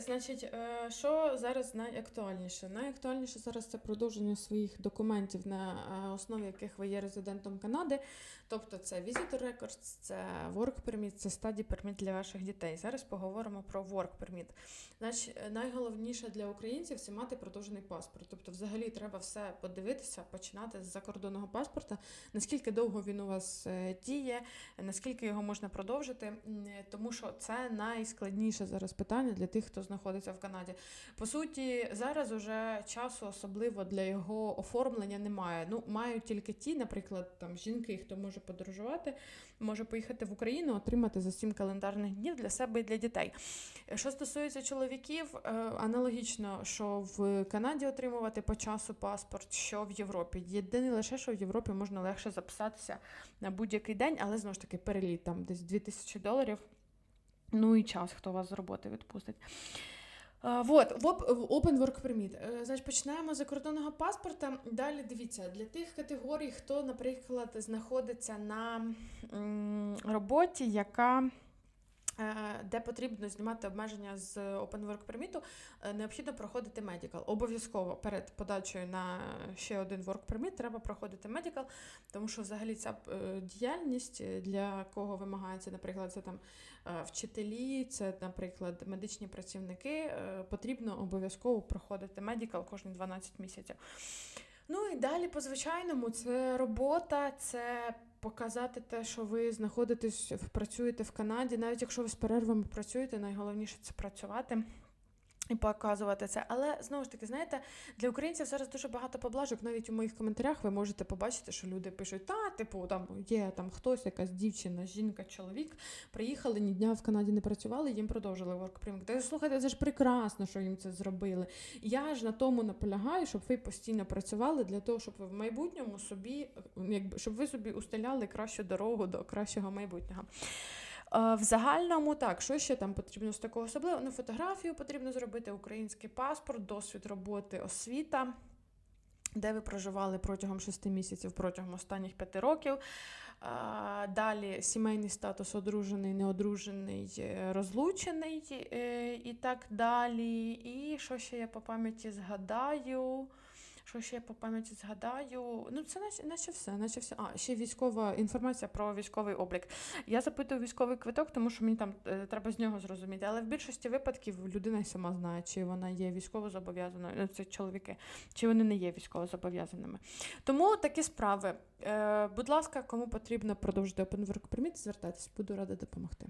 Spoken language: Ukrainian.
Значить, е, що зараз найактуальніше? Найактуальніше зараз це продовження своїх документів, на е, основі яких ви є резидентом Канади. Тобто це Visitor Records, це Work Permit, це Study Permit для ваших дітей. Зараз поговоримо про Work Permit. Значить, е, найголовніше для українців це мати продовжений паспорт. Тобто, взагалі, треба все подивитися, починати з закордонного паспорта, наскільки довго він у вас е, діє, наскільки його можна продовжити, е, тому що це найскладніше зараз питання для тих, хто знаходиться в Канаді. По суті, зараз уже часу особливо для його оформлення немає. Ну, мають тільки ті, наприклад, там жінки, хто може подорожувати, може поїхати в Україну, отримати за 7 календарних днів для себе і для дітей. Що стосується чоловіків, е, аналогічно, що в Канаді отримувати по часу паспорт, що в Європі. Єдине лише, що в Європі можна легше записатися на будь-який день, але знову ж таки переліт там десь 2000 доларів. Ну і час, хто вас з роботи відпустить. Вот, Open Work Permit. Е, Значить, починаємо з закордонного паспорта. Далі дивіться, для тих категорій, хто, наприклад, знаходиться на роботі, яка. Е, Де потрібно знімати обмеження з Open Work Permit, е, необхідно проходити Medical. Обов'язково перед подачею на ще один Work Permit треба проходити Medical, тому що взагалі ця е, діяльність, для кого вимагається, наприклад, це там вчителі, це, наприклад, медичні працівники, потрібно обов'язково проходити Medical кожні 12 місяців. Ну і далі по звичайному це робота, це показати те, що ви знаходитесь, працюєте в Канаді, навіть якщо ви з перервами працюєте, найголовніше це працювати. І показувати це. Але знову ж таки, знаєте, для українців зараз дуже багато поблажок. Навіть у моїх коментарях ви можете побачити, що люди пишуть: та, типу, там є там хтось, якась дівчина, жінка, чоловік, приїхали, ні дня в Канаді не працювали, їм продовжили work. Та слухайте, це ж прекрасно, що їм це зробили. Я ж на тому наполягаю, щоб ви постійно працювали для того, щоб ви в майбутньому собі, якби щоб ви собі устеляли кращу дорогу до кращого майбутнього. В загальному так, що ще там потрібно з такого особливого? Ну, фотографію потрібно зробити, український паспорт, досвід роботи, освіта, де ви проживали протягом 6 місяців, протягом останніх 5 років. Далі сімейний статус одружений, неодружений, е, розлучений е, і так далі. І що ще я по пам'яті згадаю? Що ще я по пам'яті згадаю? Ну, це наче, наче все, наче все. А, ще військова інформація про військовий облік. Я запитую військовий квиток, тому що мені там е, треба з нього зрозуміти. Але в більшості випадків людина сама знає, чи вона є військово зобов'язаною, ну, це чоловіки, чи вони не є військово зобов'язаними. Тому такі справи. Е, будь ласка, кому потрібно продовжити Open Work Permit, звертайтесь, буду рада допомогти.